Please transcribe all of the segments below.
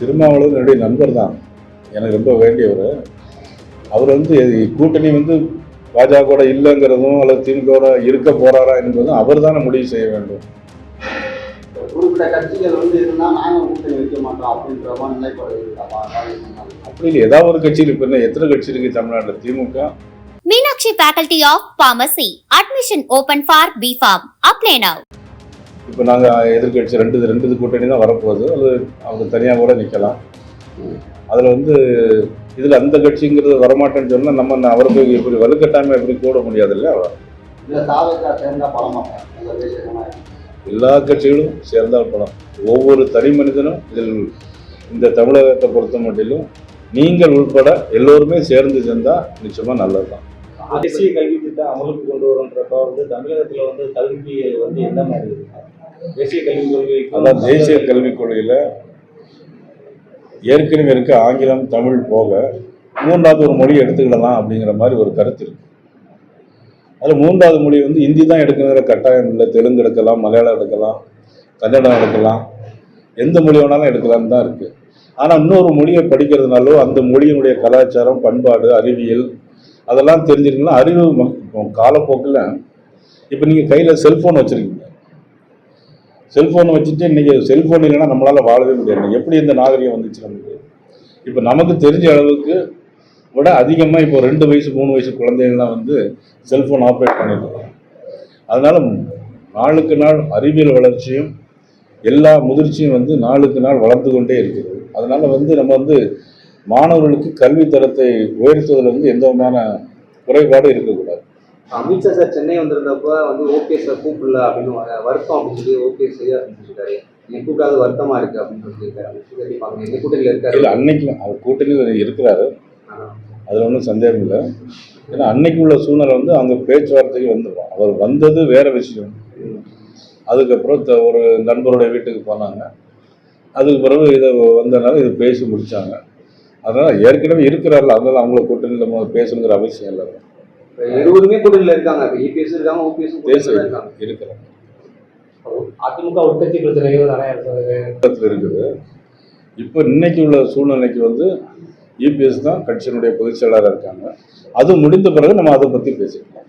திருமாவளவன் என்னுடைய நண்பர் தான். எனக்கு ரொம்ப வேண்டியவர். அவர் வந்து கூட்டணி வந்து பாஜக கூட இல்லைங்கிறதும் அல்லது திமுக இருக்க போறாரா என்பதும் அவர் தானே முடிவு செய்ய வேண்டும். குறிப்பிட்ட கட்சிகள் வந்து இருந்தா நாங்க கூட்டணி வைக்க மாட்டோம் அப்படின்ற மாதிரி நிலைப்பாடு இருக்கா? அப்படி இல்லை. ஏதாவது ஒரு கட்சியில் இப்போ என்ன எத்தனை கட்சி இருக்கு தமிழ்நாட்டில்? திமுக? Meenakshi Faculty of Pharmacy. Admission open for BPharm. Apply now. இப்போ நாங்கள் எதிர்கட்சி ரெண்டு ரெண்டு இது கூட்டணி தான் வரப்போகுது. அது அவங்க தனியாக கூட நிற்கலாம். அதில் வந்து இதில் அந்த கட்சிங்கிறது வரமாட்டேன்னு சொன்னால் நம்ம அவரை போய் இப்படி வலுக்கட்டாமல் எப்படி கூட முடியாதுல்ல? இல்ல எல்லா கட்சிகளும் சேர்ந்தால் பலம். ஒவ்வொரு தனி மனிதனும் இதில் இந்த தமிழகத்தை பொறுத்த மட்டிலும் நீங்கள் உள்பட எல்லோருமே சேர்ந்து செஞ்சால் நிச்சயமாக நல்லது தான் தேசிய கல்வி திட்டம் அமலுக்கு கொண்டு வரும்ன்றப்ப வந்து தமிழகத்துல வந்து கல்வி வந்து எந்த மாதிரி இருக்கும் தேசிய கல்விக் கொள்கை அதான் தேசிய கல்விக் கொள்கையில் ஏற்கனவே இருக்க ஆங்கிலம் தமிழ் போக மூன்றாவது ஒரு மொழி எடுத்துக்கிடலாம் அப்படிங்கிற மாதிரி ஒரு கருத்து இருக்கு. அதில் மூன்றாவது மொழி வந்து ஹிந்தி தான் எடுக்கணுங்கிற கட்டாயம் இல்லை. தெலுங்கு எடுக்கலாம் மலையாளம் எடுக்கலாம் கன்னடம் எடுக்கலாம். எந்த மொழி வேணாலும் எடுக்கலாம்னு தான் இருக்குது ஆனால் இன்னொரு மொழியை படிக்கிறதுனாலோ அந்த மொழியினுடைய கலாச்சாரம் பண்பாடு அறிவியல் அதெல்லாம் தெரிஞ்சிருக்கீங்களா அறிவு காலப்போக்கில். இப்போ நீங்கள் கையில் செல்ஃபோன் வச்சுருக்கீங்க. செல்ஃபோனை வச்சுட்டு இன்றைக்கி செல்ஃபோன் இல்லைன்னா நம்மளால் வாழவே முடியாது. எப்படி இந்த நாகரிகம் வந்துச்சு நமக்கு? இப்போ நமக்கு தெரிஞ்ச அளவுக்கு விட அதிகமாக இப்போ ரெண்டு வயசு மூணு வயசு குழந்தைங்கள்லாம் வந்து செல்ஃபோன் ஆப்ரேட் பண்ணிட்டு அதனால் நாளுக்கு நாள் அறிவியல் வளர்ச்சியும் எல்லா முதிர்ச்சியும் வந்து நாளுக்கு நாள் வளர்ந்து கொண்டே இருக்குது. அதனால் வந்து நம்ம வந்து மாணவர்களுக்கு கல்வி தரத்தை உயர்த்துவதில் வந்து எந்த விதமான குறைபாடும் இருக்கக்கூடாது. அமித்ஷா சார் சென்னை வந்திருந்தப்ப வந்து ஓபிஎஸ் கூப்பிடல அப்படின்னு வருத்தம் அப்படின்னு சொல்லி ஓபிஎஸ் செய்ய சொல்லியிருக்காரு என்னை கூப்பிடாத வருத்தமா இருக்கு அப்படின்னு சொல்லியிருக்காரு. எந்த கூட்டணியில் இருக்காரு? இல்லை அன்னைக்கு அவர் கூட்டணியில் இருக்கிறாரு. அதில் ஒன்றும் சந்தேகம் இல்லை. ஏன்னா அன்னைக்கு உள்ள சூழ்நிலை வந்து அவங்க பேச்சுவார்த்தைக்கு வந்துடும் அவர் வந்தது வேற விஷயம். அதுக்கப்புறம் ஒரு நண்பருடைய வீட்டுக்கு போனாங்க. அதுக்கு பிறகு இதை வந்தனால இது பேசி முடிச்சாங்க. அதனால் ஏற்கனவே இருக்கிறார்கள் அதனால அவங்கள கூட்டணியில் பேசணுங்கிற அவசியம் இல்லை. இருவருமே கூட்டணியில் இருக்காங்க. இப்ப இபிஎஸ் இருக்காங்க ஓபிஎஸ் இருக்காங்க. இருக்கிறாங்க. அதிமுக உற்பத்தி பிரச்சனைகள் நிறைய இருக்குது. இப்போ இன்னைக்கு உள்ள சூழ்நிலைக்கு வந்து இபிஎஸ் தான் கட்சியினுடைய பொதுச் செயலாளராக இருக்காங்க. அது முடிந்த பிறகு நம்ம அதை பற்றி பேசிக்கலாம்.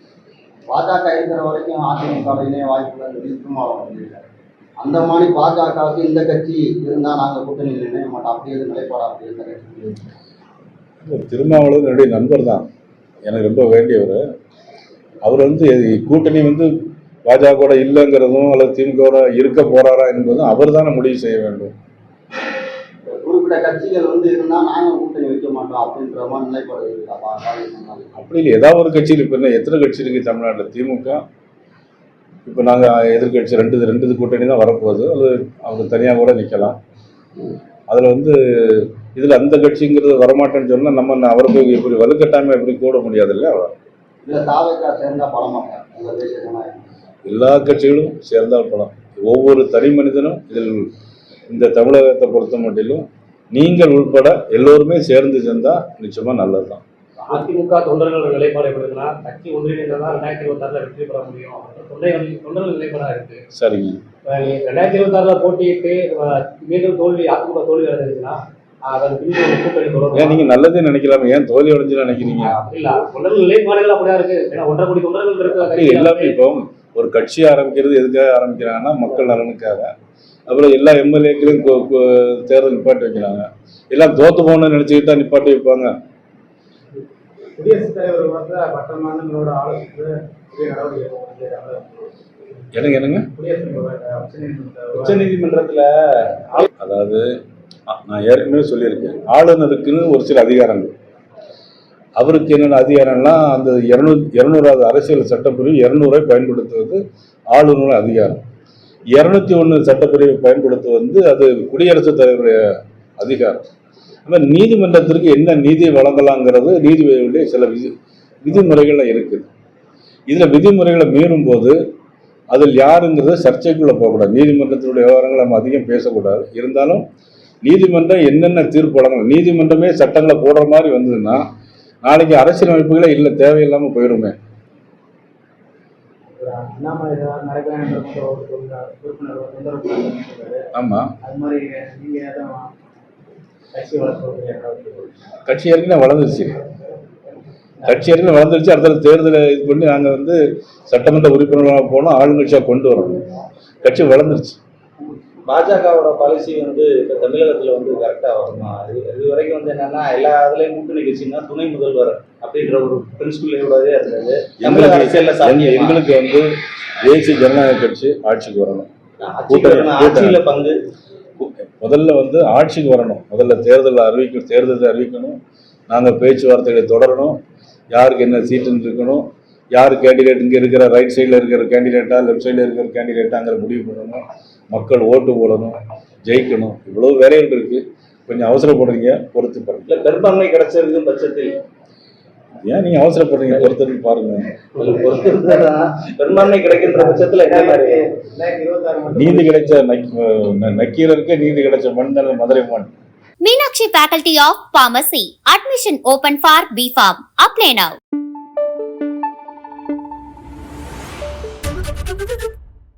பாஜக இருக்கிற வரைக்கும் அதிமுக இணைய வாய்ப்புகள் சொல்லியிருக்காரு அந்த மாதிரி பாஜகவுக்கு இந்த கட்சி இருந்தா நாங்க கூட்டணியில் இணைய மாட்டோம். அப்படி எது நிலைப்பாடு அப்படி இருந்த கட்சி திருமாவளவன் என்னுடைய நண்பர் தான் எனக்கு ரொம்ப வேண்டியவர். அவர் வந்து கூட்டணி வந்து பாஜக கூட இல்லைங்கிறதும் அல்லது திமுக கூட இருக்க போறாரா என்பதும் அவர் தானே முடிவு செய்ய வேண்டும். குறிப்பிட்ட கட்சிகள் வந்து கூட்டணி வைக்க மாட்டோம் அப்படின்ற மாதிரி நிலைப்பாடு இருக்கா? அப்படி இல்லை. ஏதாவது ஒரு கட்சியில் இப்போ என்ன எத்தனை கட்சி இருக்கு தமிழ்நாட்டில்? திமுக. இப்போ நாங்கள் எதிர்கட்சி ரெண்டு ரெண்டு கூட்டணி தான் வரப்போகுது. அது அவங்க தனியாக கூட நிற்கலாம் அதில் வந்து இதில் அந்த கட்சிங்கிறது வரமாட்டேன்னு சொன்னால் நம்ம நான் அவரை போய் இப்படி வலுக்கட்டாமல் எப்படி கூட முடியாதுல்ல? இல்ல எல்லா கட்சிகளும் சேர்ந்தால் பலம் ஒவ்வொரு தனி மனிதனும் இதில் இந்த தமிழகத்தை பொறுத்த மட்டிலும் நீங்கள் உள்பட எல்லோருமே சேர்ந்து செஞ்சால் நிச்சயமாக நல்லது தான் அதிமுக தொண்டர்கள் நிலைப்பாடு எப்படி இருக்குன்னா கட்சி ஒன்றிணைந்தால் ரெண்டாயிரத்தி இருபத்தாறுல வெற்றி பெற முடியும். அப்படின்னு தொண்டை தொண்டர்கள் நிலைப்பாடா இருக்கு. சரிங்க. ரெண்டாயிரத்தி இருபத்தாறுல போட்டியிட்டு மீண்டும் தோல்வி அதிமுக தோல்வி அடைஞ்சிருச்சுன்னா ஏன் நீங்கள் நல்லதே நினைக்கலாமே? ஏன் தோல்வி அடைஞ்சுன்னு நினைக்கிறீங்க? எல்லாமே இப்போ ஒரு கட்சி ஆரம்பிக்கிறது எதுக்காக ஆரம்பிக்கிறாங்கன்னா மக்கள் நலனுக்காக. அப்புறம் எல்லா எம்எல்ஏக்களையும் தேர்தல் நிப்பாட்டி வைக்கிறாங்க. எல்லாம் தோத்து போகணும்னு நினச்சிக்கிட்டா நிப்பாட்டி வைப்பாங்க. எனக்கு என்னங்க குடியரசுத் உச்ச நீதிமன்றத்துல அதாவது நான் ஏற்கனவே சொல்லியிருக்கேன். ஆளுநருக்குன்னு ஒரு சில அதிகாரங்கள். அவருக்கு என்னென்ன அதிகாரம்னா அந்த இரநூ இரநூறாவது அரசியல் சட்டப்பிரிவு இரநூறை பயன்படுத்துவது ஆளுநர் அதிகாரம். இரநூத்தி ஒன்று சட்டப்பிரிவை பயன்படுத்துவது வந்து அது குடியரசுத் தலைவருடைய அதிகாரம். அந்த நீதிமன்றத்திற்கு என்ன நீதி வழங்கலாங்கிறது நீதிபதியுடைய சில விதி விதிமுறைகளில் இருக்குது இதில் விதிமுறைகளை மீறும் போது அதில் யாருங்கிறது சர்ச்சைக்குள்ளே போகக்கூடாது. நீதிமன்றத்தினுடைய விவகாரங்களை நம்ம அதிகம் பேசக்கூடாது. இருந்தாலும் நீதிமன்றம் என்னென்ன தீர்ப்பு வழங்கணும்? நீதிமன்றமே சட்டங்களை போடுற மாதிரி வந்ததுன்னா நாளைக்கு அரசியலமைப்புகளே இல்லை தேவையில்லாமல் போயிடுமே எதுவும் கட்சி ஏற்கனவே வளர்ந்துருச்சு. கட்சி ஏற்கனவே வளர்ந்துருச்சு. அடுத்த தேர்தலை இது பண்ணி நாங்கள் வந்து சட்டமன்ற உறுப்பினர்களாக போனோம் ஆளுங்கட்சியாக கொண்டு வரணும். கட்சி வளர்ந்துருச்சு. பாஜகவோட பாலிசி வந்து இப்போ தமிழகத்தில் வந்து கரெக்டாக வருமா? இது இது வரைக்கும் வந்து என்னன்னா எல்லா இதுலேயும் கூட்டணி கட்சின்னா துணை முதல்வர் அப்படின்ற ஒரு பிரின்சிபலோடவே இருந்தது. தமிழக அரசியல்ல எங்களுக்கு வந்து தேசிய ஜனநாயக கட்சி ஆட்சிக்கு வரணும். ஆட்சிக்கு வரணும், ஆட்சியில பங்கு? முதல்ல வந்து ஆட்சிக்கு வரணும். முதல்ல தேர்தல் அறிவிக்க தேர்தலை அறிவிக்கணும். நாங்கள் பேச்சுவார்த்தைகளை தொடரணும். யாருக்கு என்ன சீட்டுன்னு இருக்கணும். யார் கேண்டிடேட் இங்கே இருக்கிற ரைட் சைடில் இருக்கிற கேண்டிடேட்டா லெஃப்ட் சைடில் இருக்கிற கேண்டிடேட்டாங்கிற முடிவு பண்ணணும். மக்கள் ஓட்டு போடணும் ஜெயிக்கணும். இவ்வளோ வேலைகள் இருக்குது கொஞ்சம் அவசரப்படுறீங்க பொறுத்து பாருங்க. இல்ல பெரும்பான்மை கிடைச்சிருக்கும் பட்சத்தில். ஏன் நீங்கள் அவசரப்படுறீங்க பொறுத்து பாருங்க. பெரும்பான்மை கிடைக்கின்ற பட்சத்துல நீதி கிடைச்ச நக்கி நக்கீரருக்கே நீதி கிடைச்ச மண் தானே மதுரை மண் Meenakshi Faculty of Pharmacy. Admission open for BPharm. Apply now.